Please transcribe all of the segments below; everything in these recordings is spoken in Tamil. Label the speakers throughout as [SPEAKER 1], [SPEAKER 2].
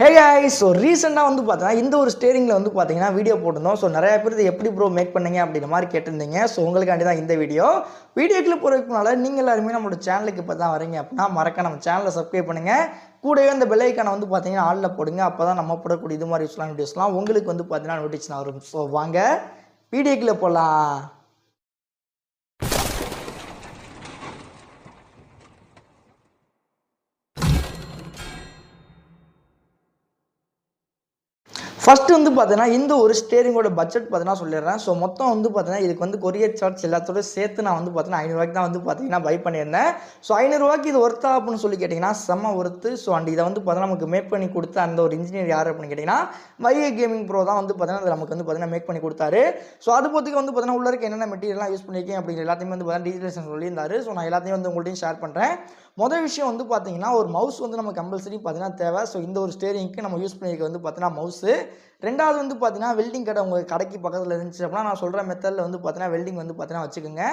[SPEAKER 1] ஹே guys ஸோ ரீசெண்டாக வந்து பார்த்தீங்கன்னா இந்த ஒரு ஸ்டேரிங்கில் வந்து பார்த்தீங்கன்னா வீடியோ போட்டிருந்தோம். ஸோ நிறையா பேர் இதை எப்படி ப்ரோ மேக் பண்ணீங்க அப்படின்ற மாதிரி கேட்டிருந்தீங்க. ஸோ உங்களுக்காண்டி தான் இந்த வீடியோ வீடியோக்குள்ள போகிறதுக்குனால நீங்கள் எல்லாருமே நம்மளோட சேனலுக்கு இப்போ தான் வரீங்க அப்படின்னா மறக்க நம்ம சேனலை சப்ஸ்கிரைப் பண்ணுங்கள் கூடவே இந்த பெல்லைக்கான வந்து பார்த்தீங்கன்னா ஆளில் போடுங்க. அப்போ தான் நம்ம போடக்கூடிய இது மாதிரி யூஸ்லாம் வீடியோஸ்லாம் உங்களுக்கு வந்து பார்த்தீங்கன்னா நோட்டிஃபிகேஷன் வரும். ஸோ வாங்க வீடியோக்குள்ளே போகலாம் ஃபர்ஸ்ட் வந்து பார்த்தீங்கன்னா இந்த ஒரு ஸ்டேரிங்கோட பட்ஜெட் பார்த்தீங்கன்னா சொல்லிடுறேன். ஸோ மொத்தம் வந்து பார்த்தீங்கன்னா இதுக்கு வந்து கொரியர் சார்ஜ் எல்லாத்தோட சேர்த்து நான் வந்து பார்த்தீங்கன்னா ஐநூறுவாய்க்கு தான் வந்து பார்த்தீங்கன்னா பை பண்ணியிருந்தேன். ஸோ ஐநூறுரூவாய்க்கு இது ஒர்த்தா அப்படின்னு சொல்லி கேட்டிங்கன்னா செம்ம ஒர்த்து ஸோ அண்ட் இதை வந்து பார்த்தீங்கன்னா நமக்கு மேக் பண்ணி கொடுத்த அந்த ஒரு இன்ஜினியர் யார் அப்படின்னு கேட்டிங்கன்னா வைஏ கேமிங் ப்ரோ தான் வந்து பார்த்தீங்கன்னா அது நமக்கு வந்து பார்த்தீங்கன்னா மேக் பண்ணி கொடுத்தாரு. ஸோ அது பொறுத்துக்கு வந்து பார்த்தீங்கன்னா உள்ள இருக்க என்னென்ன மெட்டீரியல்லாம் யூஸ் பண்ணியிருக்கேன் அப்படிங்கிற எல்லாத்தையுமே வந்து பார்த்தீங்கன்னா டீட்டெயில்ஸ் சொல்லியிருந்தாரு. ஸோ நான் எல்லாத்தையும் வந்து உங்கள்ட்டையும் ஷேர் பண்ணுறேன் முதல் விஷயம் வந்து பார்த்தீங்கன்னா ஒரு மவுஸ் வந்து நம்ம கம்பல்சரி பார்த்தீங்கன்னா தேவை. ஸோ இந்த ஒரு ஸ்டேரிங்க்கு நம்ம யூஸ் பண்ணியிருக்க வந்து பார்த்தீங்கன்னா மவுஸு ரெண்டாவது வந்து பார்த்தீங்கன்னா வெல்டிங் கடை உங்கள் கடைக்கு பக்கத்தில் இருந்துச்சு அப்படின்னா நான் சொல்கிற மெத்தடில் வந்து பார்த்தீங்கன்னா வெல்டிங் வந்து பார்த்தீங்கன்னா வச்சுக்கோங்க.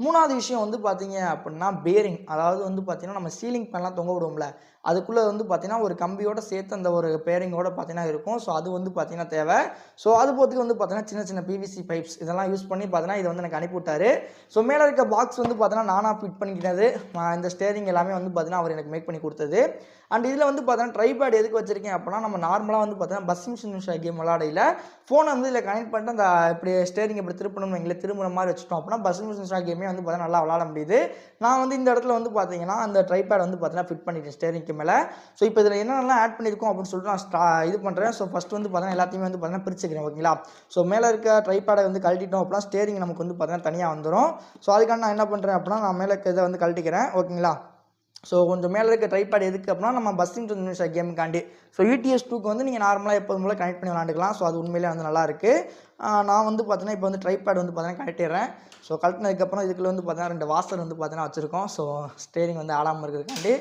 [SPEAKER 1] மூணாவது விஷயம் வந்து பார்த்தீங்க அப்படின்னா பேரிங் அதாவது வந்து பார்த்தீங்கன்னா நம்ம சீலிங் பேன்லாம் தொங்க விடுவோம்ல. அதுக்குள்ளே வந்து பார்த்தீங்கன்னா ஒரு கம்பியோட சேர்த்து அந்த ஒரு பேரிங்கோட பார்த்தீங்கன்னா இருக்கும். ஸோ அது வந்து பார்த்தீங்கன்னா தேவை. ஸோ அது போகிறதுக்கு வந்து பார்த்தீங்கன்னா சின்ன சின்ன பிவிசி பைப்ஸ் இதெல்லாம் யூஸ் பண்ணி பார்த்தீங்கன்னா இதை வந்து எனக்கு அனுப்பிவிட்டாரு ஸோ மேலே இருக்க பாக்ஸ் வந்து பார்த்தீங்கன்னா நானாக ஃபிட் பண்ணிக்கிட்டது. இந்த ஸ்டேரிங் எல்லாமே வந்து பார்த்தீங்கன்னா அவர் எனக்கு மேக் பண்ணி கொடுத்தது. அண்ட் இதில் வந்து பார்த்தீங்கன்னா ட்ரைபேட் எதுக்கு வச்சிருக்கேன் அப்படின்னா நம்ம நார்மலாக வந்து பார்த்தீங்கன்னா பஸ் மிஷின் கேம் விளாடையில் ஃபோனை வந்து இதில் கனெக்ட் பண்ணிட்டு அந்த இப்படி ஸ்டேரிங் இப்படி திருப்பணும் எங்களை திரும்புகிற மாதிரி வச்சுட்டோம் அப்படின்னா பஸ் மிஷின் கேம் வந்து பார்த்தீங்கன்னா நல்லா விளாட முடியுது. நான் வந்து இந்த இடத்துல வந்து பார்த்தீங்கன்னா அந்த ட்ரைபேட் வந்து பார்த்தீங்கன்னா ஃபிட் பண்ணிட்டேன் ஸ்டேரிங்க்கு மேலே. ஸோ இப்போ இதில் என்னென்னலாம் ஆட் பண்ணியிருக்கோம் அப்படின்னு சொல்லிட்டு நான் ஸ்டா இது பண்ணுறேன் ஸோ ஃபஸ்ட்டு வந்து பார்த்தீங்கன்னா எல்லாத்தையுமே வந்து பார்த்தீங்கன்னா பிரிச்சுக்கிறேன் ஓகேங்களா ஸோ மேலே இருக்க ட்ரைபேடை வந்து கழட்டிட்டோம் அப்படின்னா ஸ்டேரிங் நமக்கு வந்து பார்த்தீங்கன்னா தனியாக வந்துடும் ஸோ அதுக்காக நான் என்ன பண்ணுறேன் அப்படின்னா நான் மேலே இருக்க இதை வந்து கழட்டிக்கிறேன் ஓகேங்களா ஸோ கொஞ்சம் மேலே இருக்க ட்ரைபேட் எதுக்கு அப்படின்னா நம்ம பஸ்ஸிங் நிமிஷம் கேமுக்காண்டி ஸோ யூடிஎஸ் டூக்கு வந்து நீங்கள் நார்மலாக எப்போதும் போல கனெக்ட் பண்ணி விளாண்டுக்கலாம். ஸோ அது உண்மையிலே வந்து நல்லாயிருக்கு நான் வந்து பார்த்தீங்கன்னா இப்போ வந்து ட்ரைபேட் வந்து பார்த்தீங்கன்னா கழட்டிடுறேன். ஸோ கழட்டினதுக்கப்புறம் இதுக்குள்ளே வந்து பார்த்தீங்கன்னா ரெண்டு வாசர் வந்து பார்த்தீங்கன்னா வச்சுருக்கோம். ஸோ ஸ்டேரிங் வந்து ஆடாமல் இருக்கிறதுக்காண்டி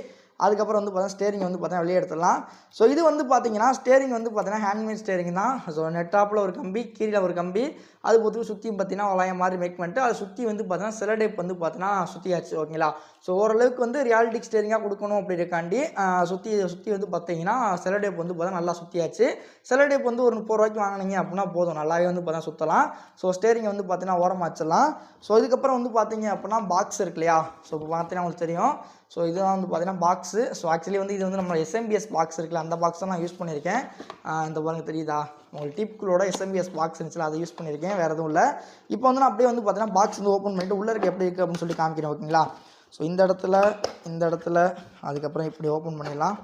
[SPEAKER 1] அதுக்கப்புறம் வந்து பார்த்தீங்கன்னா ஸ்டேரிங் வந்து பார்த்தீங்கன்னா வெளியே எடுத்துடலாம். ஸோ இது வந்து பார்த்தீங்கன்னா ஸ்டேரிங் வந்து பார்த்தீங்கன்னா ஹேண்ட்மேட் ஸ்டேரிங் தான். ஸோ நெட்டாப்பில் ஒரு கம்பி கீழே ஒரு கம்பி. அது பொறுத்து சுற்றியும் பார்த்தீங்கன்னா வளையம் மாதிரி மேக் பண்ணிட்டு அதை சுற்றி வந்து பார்த்தீங்கன்னா செலடேப் வந்து பார்த்தீங்கன்னா சுற்றியாச்சு ஓகேங்களா ஸோ ஓரளவுக்கு வந்து ரியாலிட்டிக் ஸ்டேரிங்காக கொடுக்கணும் அப்படின்றக்காண்டி சுற்றி சுற்றி வந்து பார்த்தீங்கன்னா செலடேப் வந்து பார்த்தீங்கன்னா நல்லா சுற்றியாச்சு செலடேப் வந்து ஒரு முப்பது ரூபாய்க்கு வாங்கினீங்க அப்படின்னா போதும். நல்லாவே வந்து பார்த்தீங்கன்னா சுற்றலாம் ஸோ ஸ்டேரிங் வந்து பார்த்தீங்கன்னா ஓரமாச்சிடலாம் ஸோ இதுக்கப்புறம் வந்து பார்த்தீங்க அப்படின்னா பாக்ஸ் இருக்கு இல்லையா? ஸோ இப்போ பார்த்தீங்கன்னா உங்களுக்கு தெரியும். ஸோ இதெல்லாம் வந்து பார்த்தீங்கன்னா பாக்ஸ் ஸோ ஆக்சுவலி வந்து இது வந்து நம்ம எஸ்எம்பிஎஸ் பாக்ஸ் இருக்குல்ல அந்த பாக்ஸ் நான் யூஸ் பண்ணியிருக்கேன். இந்த பாருங்க தெரியுதா? உங்களுக்கு டிப்களோட எஸ்எம்பிஎஸ் பாக்ஸ் இருந்துச்சுல அதை யூஸ் பண்ணியிருக்கேன். வேறு எதுவும் இல்லை. இப்போ வந்து நான் அப்படியே வந்து பார்த்தீங்கன்னா பாக்ஸ் வந்து ஓப்பன் பண்ணிட்டு உள்ளே இருக்க எப்படி இருக்குது அப்படின்னு சொல்லி காமிக்கிறேன் ஓகேங்களா? ஸோ இந்த இடத்துல இந்த இடத்துல அதுக்கப்புறம் இப்படி ஓப்பன் பண்ணிடலாம்.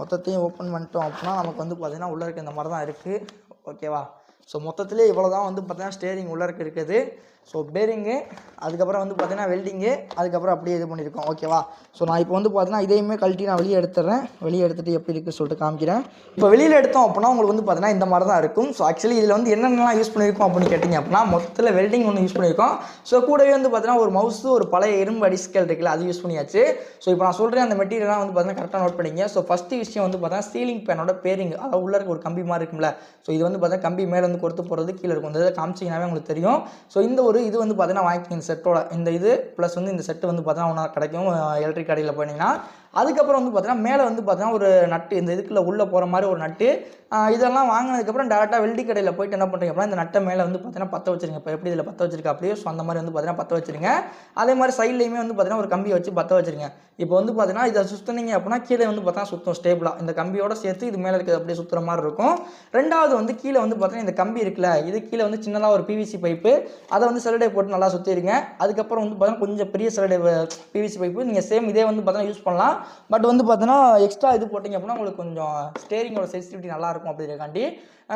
[SPEAKER 1] மொத்தத்தையும் ஓப்பன் பண்ணிட்டோம் அப்படின்னா நமக்கு வந்து பார்த்தீங்கன்னா உள்ளே இருக்க இந்த மாதிரி தான் இருக்குது ஓகேவா? ஸோ மொத்தத்திலே இவ்வளோ தான் வந்து பார்த்தீங்கன்னா ஸ்டேரிங் உள்ளருக்கு இருக்குது. ஸோ பேரிங்கு அதுக்கப்புறம் வந்து பார்த்தீங்கன்னா வெல்டிங்கு அதுக்கப்புறம் அப்படியே இது பண்ணியிருக்கோம். ஓகேவா ஸோ நான் இப்போ வந்து பார்த்தீங்கன்னா இதையுமே கழட்டி நான் வெளியே எடுத்துறேன் வெளியே எடுத்துகிட்டு எப்படி இருக்குன்னு சொல்லிட்டு காமிக்கிறேன். இப்போ வெளியில் எடுத்தோம் அப்படின்னா உங்களுக்கு வந்து பார்த்தீங்கன்னா இந்த மாதிரி தான் இருக்கும். ஸோ ஆக்சுவலி இதில் வந்து என்னென்னலாம் யூஸ் பண்ணியிருக்கோம் அப்படின்னு கேட்டிங்க அப்படின்னா மொத்தத்தில் வெல்டிங் ஒன்று யூஸ் பண்ணியிருக்கோம். ஸோ கூடவே வந்து பார்த்தீங்கன்னா ஒரு மவுஸு ஒரு பழைய இரும்பு அடிஸ்கல் இருக்குல்ல அது யூஸ் பண்ணியாச்சு. ஸோ இப்போ நான் சொல்கிறேன் அந்த மெட்டீரியல்லாம் வந்து பார்த்தீங்கன்னா கரெக்டாக நோட் பண்ணிங்க. ஸோ ஃபஸ்ட்டு விஷயம் வந்து பார்த்தீங்கன்னா சீலிங் பேனோட பேரிங் அதாவது உள்ள இருக்க ஒரு கம்பி மாதிரி இருக்கும்ல. ஸோ இது வந்து பார்த்தீங்கன்னா கம்பி மேலே வந்து கொடுத்து போகிறது கீழே இருக்கும் இந்த இதை காமிச்சிங்கனாவே உங்களுக்கு தெரியும் ஸோ இந்த ஒரு இது வந்து பார்த்தீங்கன்னா வாங்கிக்கிங்க செட்டோட இந்த இது ப்ளஸ் வந்து இந்த செட்டு வந்து பார்த்தீங்கன்னா ஒன்றா கிடைக்கும் எலக்ட்ரிக் கடையில் போனீங்கன்னா அதுக்கப்புறம் வந்து பார்த்தீங்கன்னா மேலே வந்து பார்த்தீங்கன்னா ஒரு நட்டு இந்த இதுக்குள்ள உள்ளே போகிற மாதிரி ஒரு நட்டு இதெல்லாம் வாங்கினதுக்கப்புறம் டேரெக்டாக வெல்டி கடையில் போயிட்டு என்ன பண்ணுறீங்க அப்படின்னா இந்த நட்டை மேலே வந்து பார்த்தீங்கன்னா பற்ற வச்சிருங்க இப்போ எப்படி இதில் பற்ற வச்சிருக்க அப்படியே ஸோ அந்த மாதிரி வந்து பார்த்தீங்கன்னா பற்ற வச்சிருங்க அதே மாதிரி சைட்லேயுமே வந்து பார்த்தீங்கன்னா ஒரு கம்பியை வச்சு பற்ற வச்சிருங்க இப்போ வந்து பார்த்தீங்கன்னா இதை சுற்றினீங்க அப்படின்னா கீழே வந்து பார்த்தீங்கன்னா சுத்தம் ஸ்டேபிளாக இந்த கம்பியோட சேர்த்து இது மேலே இருக்கிறது அப்படியே சுற்றுற மாதிரி இருக்கும் ரெண்டாவது வந்து கீழே வந்து பார்த்தீங்கன்னா இந்த கம்பி இருக்குல்ல இது கீழே வந்து சின்னதாக ஒரு பிவிசி பைப்பு அதை வந்து செலடே போட்டு நல்லா சுற்றிடுங்க அதுக்கப்புறம் வந்து பார்த்தீங்கன்னா கொஞ்சம் பெரிய சிலடை பிவிசி பைப்பு நீங்கள் சேம் இதே வந்து பார்த்தீங்கன்னா யூஸ் பண்ணலாம். பட் வந்து பார்த்தீங்கன்னா எக்ஸ்ட்ரா இது போட்டிங்க அப்படின்னா உங்களுக்கு கொஞ்சம் ஸ்டேரிங்கோட சென்சிட்டிவிட்டி நல்லாயிருக்கும் அப்படிங்கிறக்காண்டி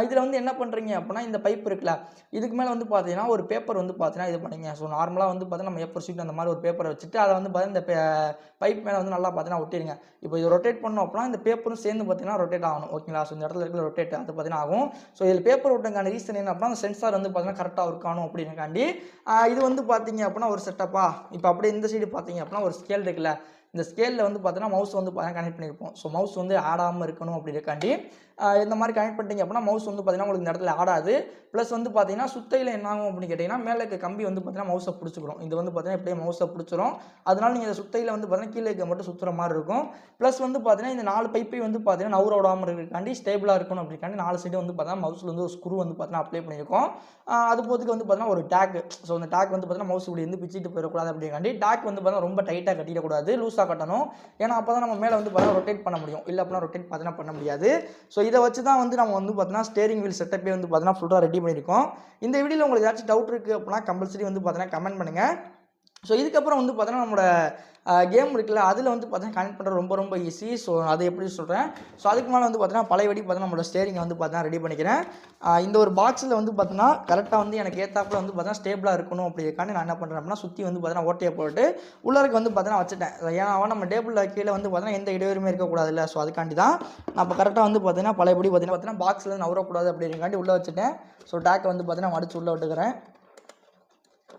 [SPEAKER 1] இதில் வந்து என்ன பண்ணுறீங்க அப்படின்னா இந்த பைப் இருக்குல்ல இதுக்கு மேலே வந்து பார்த்தீங்கன்னா ஒரு பேப்பர் வந்து பார்த்தீங்கன்னா இது பண்ணிங்க. ஸோ நார்மலாக வந்து பார்த்தீங்கன்னா நம்ம எப்பர் ஷீட் அந்த மாதிரி ஒரு பேப்பரை வச்சுட்டு அதை வந்து பார்த்தீங்கன்னா இந்த பைப் மேலே வந்து நல்லா பார்த்தீங்கன்னா ஒட்டிடுங்க. இப்போ இது ரொட்டேட் பண்ணோம் அப்படின்னா இந்த பேப்பரும் சேர்ந்து பார்த்தீங்கன்னா ரொட்டேட் ஆகணும். ஓகேங்களா ஸோ இந்த இடத்துல இருக்கிற ரொட்டேட் அது பார்த்தீங்கன்னா ஆகும். ஸோ இதில் பேப்பர் ஒட்டுங்கான ரீசன் என்ன அப்படின்னா அந்த சென்சார் வந்து பார்த்தீங்கன்னா கரெக்டாக இருக்கணும் அப்படின்னுக்காண்டி ஆஹ் இது வந்து பார்த்தீங்க அப்படின்னா ஒரு செட்டப்பா இப்போ அப்படியே இந்த சைடு பார்த்தீங்க அப்படின்னா ஒரு ஸ்கேல் இருக்குல்ல இந்த ஸ்கேலில் வந்து பார்த்தீங்கன்னா மவுஸ் வந்து பார்த்தீங்கன்னா கனெக்ட் பண்ணியிருப்போம் ஸோ மவுஸ் வந்து ஆடாமல் இருக்கணும் அப்படின்றக்காண்டி இந்த மாதிரி கனெக்ட் பண்ணிட்டீங்க அப்படின்னா மவுஸ் வந்து பார்த்தீங்கன்னா உங்களுக்கு இந்த இடத்துல ஆடாது ப்ளஸ் வந்து பார்த்தீங்கன்னா சுத்தையில் என்ன ஆகும் அப்படின்னு கேட்டிங்கன்னா மேலே இருக்க கம்பி வந்து பார்த்தீங்கன்னா மவுஸை பிடிச்சிக்கிறோம் இது வந்து பார்த்தீங்கன்னா எப்படியே மவுஸை பிடிச்சிரும் அதனால் நீங்கள் இந்த சுத்தையில் வந்து பார்த்தீங்கன்னா கீழே இருக்க மட்டும் சுற்றுற மாதிரி இருக்கும் ப்ளஸ் வந்து பார்த்தீங்கன்னா இந்த நாலு பைப்பை வந்து பார்த்தீங்கன்னா நவுற விடாமல் இருக்கிறக்காண்டி ஸ்டேபிளாக இருக்கணும் அப்படிக்காண்டி நாலு சைடு வந்து பார்த்தீங்கன்னா மவுஸில் வந்து ஒரு ஸ்க்ரூ வந்து பார்த்தீங்கன்னா அப்ளை பண்ணியிருக்கோம் அது போதுக்கு வந்து பார்த்தீங்கன்னா ஒரு டேக் ஸோ அந்த டேக் வந்து பார்த்தீங்கன்னா மவுஸ் இப்படி வந்து பிச்சுட்டு போயிடக்கூடாது அப்படிங்காண்டி டேக் வந்து பார்த்தீங்கன்னா ரொம்ப டைட்டாக கட்டிடக்கூடாது லூஸாக கட்டணும் ஏன்னா அப்போ தான் நம்ம மேலே வந்து பார்த்தீங்கன்னா ரொட்டேட் பண்ண முடியும். இல்லை அப்படின்னா ரொட்டேட் பார்த்தீங்கன்னா பண்ண முடியாது. ஸோ இதை வச்சு தான் வந்து நம்ம வந்து பார்த்தீங்கன்னா ஸ்டேரிங் வீல் செட்டப்பே வந்து பார்த்தீங்கன்னா ஃபுல்லாக ரெடி பண்ணியிருக்கோம். இந்த வீடியோவில் உங்களுக்கு ஏதாச்சும் டவுட் இருக்குது அப்படின்னா கம்பல்சரி வந்து பார்த்தீங்கன்னா கமெண்ட் பண்ணுங்கள் ஸோ இதுக்கப்புறம் வந்து பார்த்தோன்னா நம்மளோட கேம் இருக்குல்ல அதில் வந்து பார்த்தீங்கன்னா கனெக்ட் பண்ணுறது ரொம்ப ரொம்ப ஈஸி ஸோ அதை எப்படி சொல்கிறேன் ஸோ அதுக்கு மேலே வந்து பார்த்தீங்கன்னா பழையபடி பார்த்தீங்கன்னா நம்மளோட ஸ்டேரிங்கை வந்து பார்த்தீங்கன்னா ரெடி பண்ணிக்கிறேன் இந்த ஒரு பாக்ஸில் வந்து பார்த்தீங்கன்னா கரெக்டாக வந்து எனக்கு ஏற்றாப்பில் வந்து பார்த்தீங்கன்னா ஸ்டேபிளாக இருக்கணும் அப்படிங்கிறக்காண்டி நான் என்ன பண்ணுறேன் அப்படின்னா சுற்றி வந்து பார்த்தீங்கன்னா ஓட்டையை போட்டு உள்ளருக்கு வந்து பார்த்தீங்கன்னா வச்சுட்டேன் ஏன்னா நம்ம டேபிளில் கீழே வந்து பார்த்தீங்கன்னா எந்த இடைவெளியுமே இருக்கக்கூடாது இல்லை ஸோ அதுக்காண்டி தான் நான் இப்போ கரெக்டாக வந்து பார்த்தீங்கன்னா பழையபடி பார்த்தீங்கன்னா பார்த்தீங்கன்னா பாக்ஸில் நவரக்கூடாது அப்படிங்காண்டி உள்ளே வச்சுட்டேன் ஸோ டேக்கை வந்து பார்த்தீங்கன்னா மடிச்சு உள்ளே விட்டுக்கிறேன்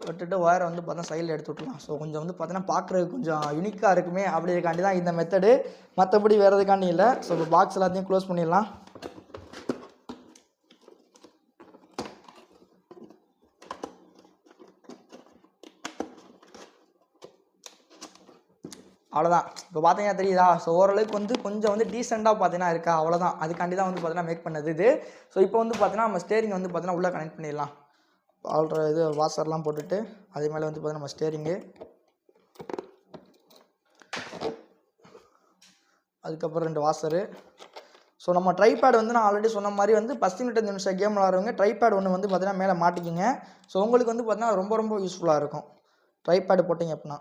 [SPEAKER 1] விட்டுட்டு ஒயரை வந்து பார்த்தா சைடில் எடுத்து விட்லாம் ஸோ கொஞ்சம் வந்து பார்த்தீங்கன்னா பார்க்குறதுக்கு கொஞ்சம் யூனிக்காக இருக்குமே அப்படிங்கிறக்காண்டி தான் இந்த மெத்தடு மற்றபடி வேறு எதுக்காண்டி இல்லை. ஸோ இப்போ பாக்ஸ் எல்லாத்தையும் க்ளோஸ் பண்ணிடலாம். அவ்வளோதான் இப்போ பார்த்தீங்கன்னா தெரியுதா? ஸோ ஓரளவுக்கு வந்து கொஞ்சம் வந்து டீசெண்டாக பார்த்தீங்கன்னா இருக்கா? அவ்வளோதான் அதுக்காண்டி தான் வந்து பார்த்தீங்கன்னா மேக் பண்ணது இது. ஸோ இப்போ வந்து பார்த்தீங்கன்னா நம்ம ஸ்டேரிங் வந்து பார்த்தீங்கன்னா உள்ளே கனெக்ட் பண்ணிடலாம். ஆல்ரெ இது வாசர்லாம் போட்டுட்டு அதே மேலே வந்து பார்த்தீங்கன்னா நம்ம ஸ்டேரிங்கு அதுக்கப்புறம் ரெண்டு வாசரு ஸோ நம்ம ட்ரைபேட் வந்து நான் ஆல்ரெடி சொன்ன மாதிரி வந்து பத்து அஞ்சு நிமிஷம் கேம் விளாட்றவங்க ட்ரைபேட் ஒன்று வந்து பார்த்தீங்கன்னா மேலே மாட்டிக்கிங்க. ஸோ உங்களுக்கு வந்து பார்த்தீங்கன்னா ரொம்ப ரொம்ப யூஸ்ஃபுல்லாக இருக்கும். ட்ரைபேடு போட்டிங்க அப்படின்னா.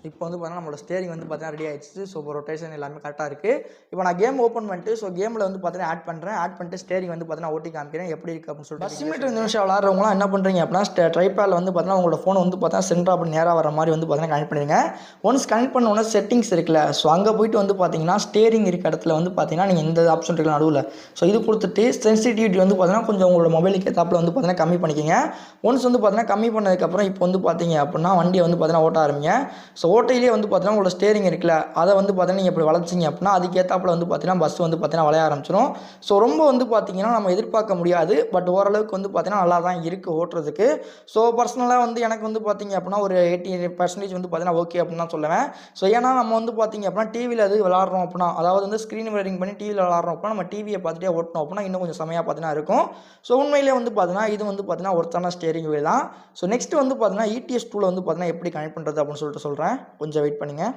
[SPEAKER 1] இப்போ வந்து பார்த்தீங்கன்னா நம்மளோட ஸ்டேரிங் வந்து பார்த்தீங்கன்னா ரெடி ஆயிடுச்சு ஸோ இப்போ ரொட்டேஷன் எல்லாமே கரெக்டாக இருக்குது இப்போ நான் கேம் ஓப்பன் பண்ணிட்டு ஸோ கேமில் வந்து பார்த்தீங்கன்னா ஆட் பண்ணுறேன் ஆட் பண்ணிட்டு ஸ்டேரிங் வந்து பார்த்தீங்கன்னா ஓட்டி காமிக்கிறேன் எப்படி இருக்குது அப்படின்னு சொல்லிட்டு பஸ் மீட்டர் நிமிஷம் விளாட்றவங்களாம் என்ன பண்ணுறீங்க அப்படின்னா ட்ரைபேடில் வந்து பார்த்தீங்கன்னா உங்களோட ஃபோன் வந்து பார்த்தீங்கன்னா சென்டர் அப்படி நேராக வர மாதிரி வந்து பார்த்தீங்கன்னா கனெக்ட் பண்ணிடுங்க ஒன்ஸ் கனெக்ட் பண்ண உடனே செட்டிங்ஸ் இருக்குல்ல ஸோ அங்கே போயிட்டு வந்து பார்த்தீங்கன்னா ஸ்டேரிங் இருக்க இடத்துல வந்து பார்த்தீங்கன்னா நீங்கள் இந்த ஆப்ஷன் இருக்குல்ல நடுவில் ஸோ இது கொடுத்துட்டு சென்சிட்டிவிட்டி வந்து பார்த்தீங்கன்னா கொஞ்சம் உங்களோட மொபைலுக்கு ஏற்றாப்புல வந்து பார்த்தீங்கன்னா கம்மி பண்ணிக்கோங்க ஒன்ஸ் வந்து பார்த்தீங்கன்னா கம்மி பண்ணதுக்கப்புறம் இப்போ வந்து பார்த்தீங்க அப்படின்னா வண்டியை வந்து பார்த்தீங்கன்னா ஓட்ட ஆரம்பிங்க ஸோ ஓட்டையிலே வந்து பார்த்தீங்கன்னா உங்களோட ஸ்டேரிங் இருக்குல்ல அதை வந்து பார்த்தீங்கன்னா நீங்கள் இப்படி வளர்ச்சிங்க அப்படின்னா அதுக்கேற்றாப்பில் வந்து பார்த்தீங்கன்னா பஸ் வந்து பார்த்தீங்கன்னா வளைய ஆரம்பிச்சிடும் ஸோ ரொம்ப வந்து பார்த்தீங்கன்னா நம்ம எதிர்பார்க்க முடியாது பட் ஓரளவுக்கு வந்து பார்த்தீங்கன்னா நல்லா தான் இருக்குது ஓட்டுறதுக்கு ஸோ பர்சனலாக வந்து எனக்கு வந்து பார்த்தீங்க அப்படின்னா ஒரு எயிட்டி பர்சன்டேஜ் வந்து பார்த்தீங்கன்னா ஓகே அப்படின்னு தான் சொல்லுவேன் ஸோ ஏன்னா நம்ம வந்து பார்த்தீங்க அப்படின்னா டிவியில் அது விளாட்றோம் அப்படின்னா அதாவது வந்து ஸ்க்ரீன் ரெடிங் பண்ணி டிவியில் விளாட்றோம் அப்படின்னா நம்ம டிவியை பார்த்துட்டே ஓட்டணும் அப்படின்னா இன்னும் கொஞ்சம் செமையாக பார்த்தீங்கன்னா இருக்கும் ஸோ உண்மையிலே வந்து பார்த்தீங்கன்னா இது வந்து பார்த்தீங்கன்னா ஒருத்தான ஸ்டேரிங் வீல் தான் ஸோ நெக்ஸ்ட் வந்து பார்த்தீங்கன்னா இடிஎஸ் டூவில் வந்து பார்த்தீங்கன்னா எப்படி கனெக்ட் பண்ணுறது அப்படின்னு சொல்லிட்டு சொல்கிறேன் கொஞ்சம் வெயிட் பண்ணுங்கள்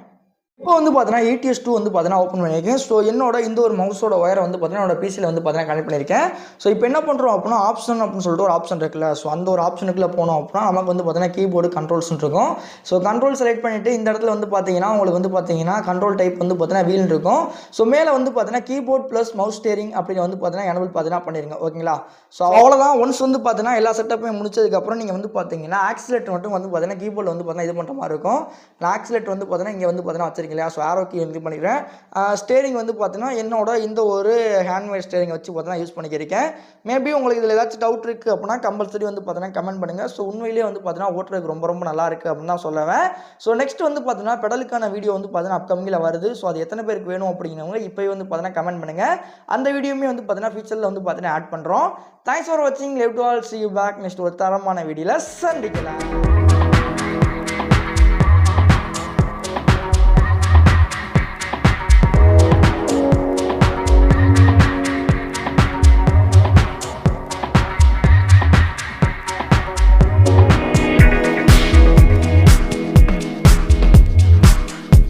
[SPEAKER 1] இப்போ வந்து பார்த்தீங்கன்னா ஏடிஎஸ் டூ வந்து பார்த்தீங்கன்னா ஓப்பன் பண்ணியிருக்கேன் ஸோ என்னோட இந்த ஒரு மவுஸோட ஒயரை வந்து பார்த்தீங்கன்னா என்னோட பிசியில் வந்து பார்த்தீங்கன்னா கனெக்ட் பண்ணியிருக்கேன் ஸோ இப்போ என்ன பண்ணுறோம் அப்படின்னா ஆப்ஷன் அப்படின்னு சொல்லிட்டு ஒரு ஆப்ஷன் இருக்குல்ல ஸோ அந்த ஒரு ஆப்ஷனுக்குள்ளே போனோம் அப்படின்னா நமக்கு வந்து பார்த்தீங்கன்னா கீபோர்டு கண்ட்ரோல்ஸ் இருக்கும் ஸோ கண்ட்ரோல் செலக்ட் பண்ணிவிட்டு இந்த இடத்துல வந்து பார்த்தீங்கன்னா உங்களுக்கு வந்து பார்த்தீங்கன்னா கண்ட்ரோல் டைப் வந்து பார்த்தீங்கன்னா வீல் இருக்கும் ஸோ மேலே வந்து பார்த்தீங்கன்னா கீபோர்ட் ப்ளஸ் மவுஸ் ஸ்டேரிங் அப்படின்னு வந்து பார்த்தீங்கன்னா எனபிள் பார்த்தீங்கன்னா பண்ணிருங்க ஓகேங்களா ஸோ அவ்வளோதான் ஒன்ஸ் வந்து பார்த்தீங்கன்னா எல்லா செட்டப்பையும் முடிச்சதுக்கப்புறம் நீங்கள் வந்து பார்த்தீங்கன்னா ஆக்சிலேட் மட்டும் வந்து பார்த்தீங்கன்னா கீபோர்டில் வந்து பார்த்தீங்கன்னா இது பண்ணுற மாதிரி இருக்கும் நான் ஆக்சிலேட் வந்து பார்த்தீங்கன்னா இங்கே வந்து பார்த்தீங்கன்னா சரிங்களா? இல்லையா ஸோ ஆரோ கீ இது பண்ணிக்கிறேன் ஸ்டேரிங் வந்து பார்த்தீங்கன்னா என்னோட இந்த ஒரு ஹேண்ட்மேட் ஸ்டேரிங் வச்சு பார்த்தீங்கன்னா யூஸ் பண்ணிக்கிறேன் மேபி உங்களுக்கு இதில் ஏதாச்சும் டவுட் இருக்குது அப்படின்னா கம்பல்சரி வந்து பார்த்தீங்கன்னா கமெண்ட் பண்ணுங்கள் ஸோ உண்மையிலேயே வந்து பார்த்தீங்கன்னா ஓட்டுறதுக்கு ரொம்ப ரொம்ப நல்லா இருக்குது அப்படின்னு தான் சொல்லுவேன் ஸோ நெக்ஸ்ட் வந்து பார்த்தீங்கன்னா பெடலுக்கான வீடியோ வந்து பார்த்தீங்கன்னா அப்கமிங்கில் வருது. ஸோ அது எத்தனை பேருக்கு வேணும் அப்படிங்கிறவங்க இப்போயே வந்து பார்த்தீங்கன்னா கமெண்ட் பண்ணுங்கள் அந்த வீடியோமே வந்து பார்த்தீங்கன்னா ஃபியூச்சரில் வந்து பார்த்தீங்கன்னா ஆட் பண்ணுறோம் தேங்க்ஸ் ஃபார் வாட்சிங் love to all see you back next ஒரு தரமான வீடியோவில் சந்திக்கலாம்.